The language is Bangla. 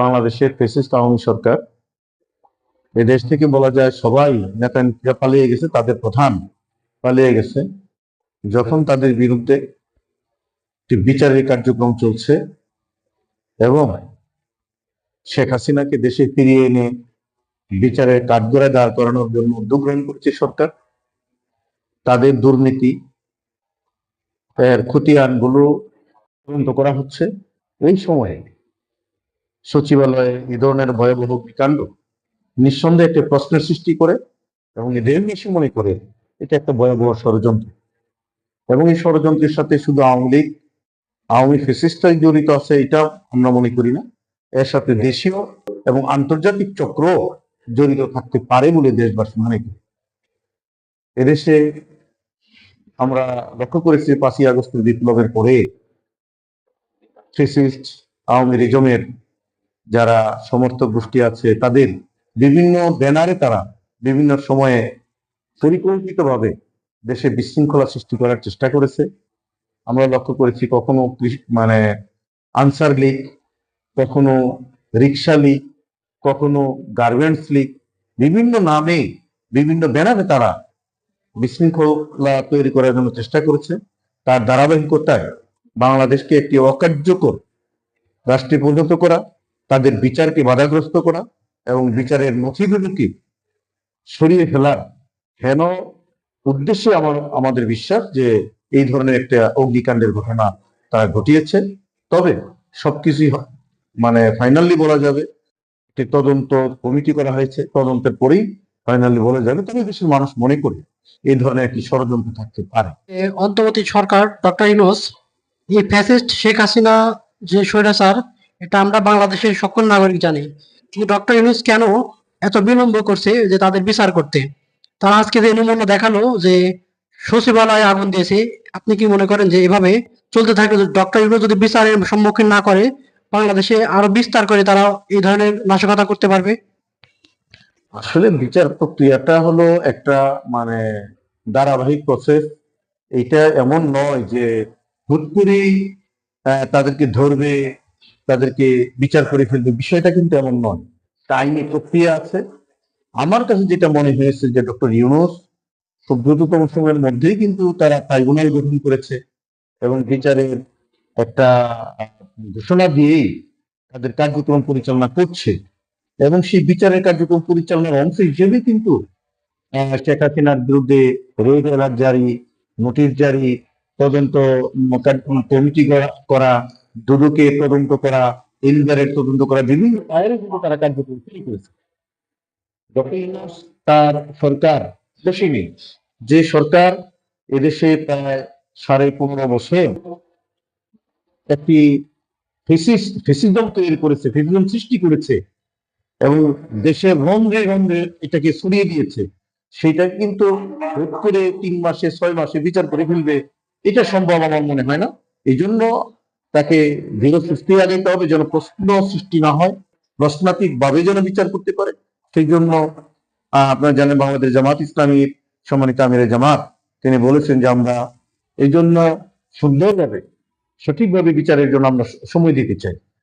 বাংলাদেশের ফেসিস্ট আওয়ামী সরকার দেশ থেকে বলা যায় সবাই নেতা নেত্রীরা পালিয়ে গেছে, তাদের প্রধান পালিয়ে গেছে। যখন তাদের বিরুদ্ধে একটি বিচারের কার্যক্রম চলছে এবং শেখ হাসিনাকে দেশে ফিরিয়ে এনে বিচারের কাঠগড়ায় দাঁড় করানোর জন্য উদ্যোগ গ্রহণ করেছে সরকার, তাদের দুর্নীতি, এর খতিয়ানগুলো তদন্ত করা হচ্ছে। এই সময়ে সচিবালয়ে এই ধরনের ভয়াবহ কাণ্ড নিঃসন্দেহে একটা প্রশ্নের সৃষ্টি করে এবং এদের বেশি মনে করে, এটা একটা ভয়াবহ ষড়যন্ত্র। এবং এই ষড়যন্ত্রের সাথে শুধু আওয়ামী লীগ, আওয়ামী ফেসিস্টাই জড়িত আছে এটা আমরা মনে করি না। এর সাথে দেশীয় এবং আন্তর্জাতিক চক্র জড়িত থাকতে পারে বলে দেশবাসী মনে করি। এদেশে আমরা লক্ষ্য করেছি পাঁচই আগস্টের বিপ্লবের পরে ফেসিস্ট আওয়ামী রিজমের যারা সমর্থক গোষ্ঠী আছে, তাদের বিভিন্ন ব্যানারে তারা বিভিন্ন সময়ে পরিকল্পিতভাবে দেশে বিশৃঙ্খলা সৃষ্টি করার চেষ্টা করেছে। আমরা লক্ষ্য করেছি কখনো মানে আনসার লীগ, কখনো রিক্সা লীগ, কখনো গার্মেন্টস লীগ, বিভিন্ন নামে বিভিন্ন ব্যানারে তারা বিশৃঙ্খলা তৈরি করার জন্য চেষ্টা করেছে। তার ধারাবাহিকতায় বাংলাদেশকে একটি অকার্যকর রাষ্ট্রে পরিণত করা তাদের বিচারকে বাধাগ্রস্ত করা এবং বিচারের নথিগুলোকে সরিয়ে ফেলার হেন উদ্দেশ্যে আমার, আমাদের বিশ্বাস যে এই ধরনের একটা অগ্নিকাণ্ডের ঘটনা তারা ঘটিয়েছে। তবে সবকিছুই মানে ফাইনালি বলা যাবে একটি তদন্ত কমিটি করা হয়েছে, তদন্তের পরেই ফাইনালি বলা যাবে। তবে দেশের মানুষ মনে করে এই ধরনের একটি ষড়যন্ত্র থাকতে পারে। অন্তর্বর্তী সরকার, ডক্টর ইনোস এই ফ্যাসিস্ট শেখ হাসিনা যে স্বৈরাচার এটা আমরা বাংলাদেশের সকল নাগরিক জানি। কিন্তু ডক্টর ইনোস কেন এত বিলম্ব করছে যে তাদের বিচার করতে? তারা আজকে যে নমুনা দেখাল যে সচিবালয়ে আগুন দিয়েছে, আপনি কি মনে করেন যে এভাবে চলতে থাকলে ডক্টর ইনোস যদি বিচারের সম্মুখীন না করে, বাংলাদেশে আরও বিস্তার করে তারা এই ধরনের নাশকতা করতে পারবে? আসলে বিচার প্রক্রিয়াটা হলো একটা মানে ধারাবাহিক প্রসেস এটা এমন নয় যে হুট করে তাদেরকে ধরবে তাদেরকে বিচার করে ফেলবে, বিষয়টা কিন্তু এমন নয়। টাইমে প্রক্রিয়া আছে। আমার কাছে যেটা মনে হয়েছে যে ডক্টর ইউনুস খুব দ্রুততম সময়ের মধ্যেই কিন্তু তারা ট্রাইব্যুনাল গঠন করেছে এবং বিচারের একটা ঘোষণা দিয়েই তাদের কার্যক্রম পরিচালনা করছে। এবং সেই বিচারের কার্যক্রম পরিচালনার অংশ হিসেবে কিন্তু শেখ হাসিনার বিরুদ্ধে রেড অ্যালার্ট জারি, নোটিশ জারি, তদন্ত কমিটি করা দুদুকে তদন্ত করা এলগারের তদন্ত করা, বিভিন্ন আয়ারে কিন্তু তারা কার্যক্রম শুরু করেছে। তার সরকার দেশে নেই। যে সরকার এদেশে প্রায় সাড়ে পনেরো বছর একটি ফেসিস ফেসিজম তৈরি করেছে, ফেসিজম সৃষ্টি করেছে এবং দেশের রন্ধ্রে রন্ধ্রে এটাকে ছড়িয়ে দিয়েছে। সেটা কিন্তু তিন মাসে, ছয় মাসে বিচার করে ফেলবে, এটা সম্ভব আমার মনে হয় না। এই জন্য তাকে দৃঢ় সৃষ্টি আগাইতে হবে যেন প্রশ্ন সৃষ্টি না হয়, প্রশ্নাতীত ভাবে যেন বিচার করতে পারে। সেই জন্য আপনারা জানেন বাংলাদেশ জামাত ইসলামীর সম্মানিত আমিরে জামাত, তিনি বলেছেন যে আমরা এই জন্য সুন্দরভাবে, সঠিকভাবে বিচারের জন্য আমরা সময় দিতে চাই।